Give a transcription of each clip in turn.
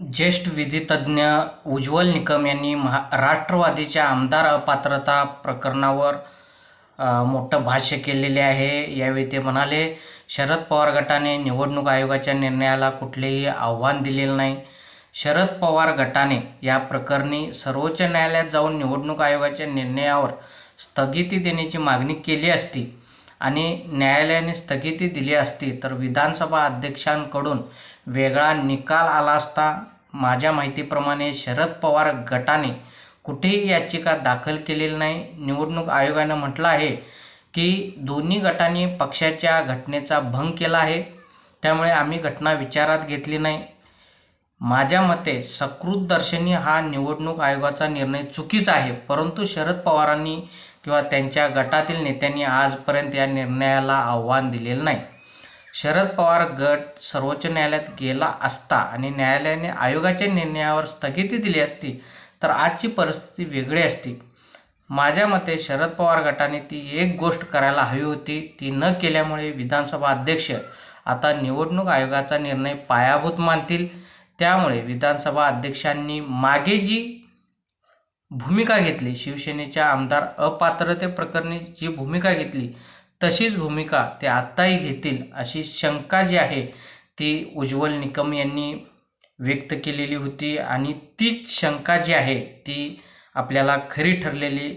ज्येष्ठ विधितज्ञ उज्ज्वल निकम यांनी महा राष्ट्रवादीच्या आमदार अपात्रता प्रकरणावर मोठं भाष्य केलेले आहे. यावेळी ते म्हणाले शरद पवार गटाने निवडणूक आयोगाच्या निर्णयाला कुठलेही आव्हान दिलेलं नाही. शरद पवार गटाने या प्रकरणी सर्वोच्च न्यायालयात जाऊन निवडणूक आयोगाच्या निर्णयावर स्थगिती देण्याची मागणी केली असती. आणि न्यायालयाने स्थगिती दिली असती तर विधानसभा अध्यक्षांकडून वेगळा निकाल आला असता. माझ्या माहितीप्रमाणे शरद पवार गटाने कुठेही याचिका दाखल केलेली नाही. निवडणूक आयोगानं म्हटलं आहे की दोन्ही गटांनी पक्षाच्या घटनेचा भंग केला आहे. त्यामुळे आम्ही घटना विचारात घेतली नाही. माझ्या मते सकृत दर्शनी हा निवडणूक आयोगाचा निर्णय चुकीचा आहे. परंतु शरद पवारांनी किंवा त्यांच्या गटातील नेत्यांनी आजपर्यंत या निर्णयाला आव्हान दिलेलं नाही. शरद पवार गट सर्वोच्च न्यायालयात गेला असता आणि न्यायालयाने आयोगाच्या निर्णयावर स्थगिती दिली असती तर आजची परिस्थिती वेगळी असती. माझ्या मते शरद पवार गटाने ती एक गोष्ट करायला हवी होती ती न केल्यामुळे विधानसभा अध्यक्ष आता निवडणूक आयोगाचा निर्णय पायाभूत मानतील. त्यामुळे विधानसभा अध्यक्षांनी मागे जी भूमिका घेतली. शिवसेनेच्या आमदार अपात्रते प्रकरणी जी भूमिका घेतली तशीच भूमिका ते आत्ताही घेतील अशी शंका जी आहे ती उज्ज्वल निकम यांनी व्यक्त केलेली होती आणि तीच शंका जी आहे ती आपल्याला खरी ठरलेली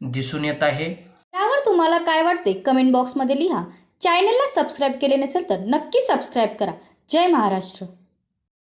दिसून येत आहे. त्यावर तुम्हाला काय वाटते कमेंट बॉक्समध्ये लिहा. चॅनलला सबस्क्राईब केले नसेल तर नक्की सबस्क्राईब करा. जय महाराष्ट्र.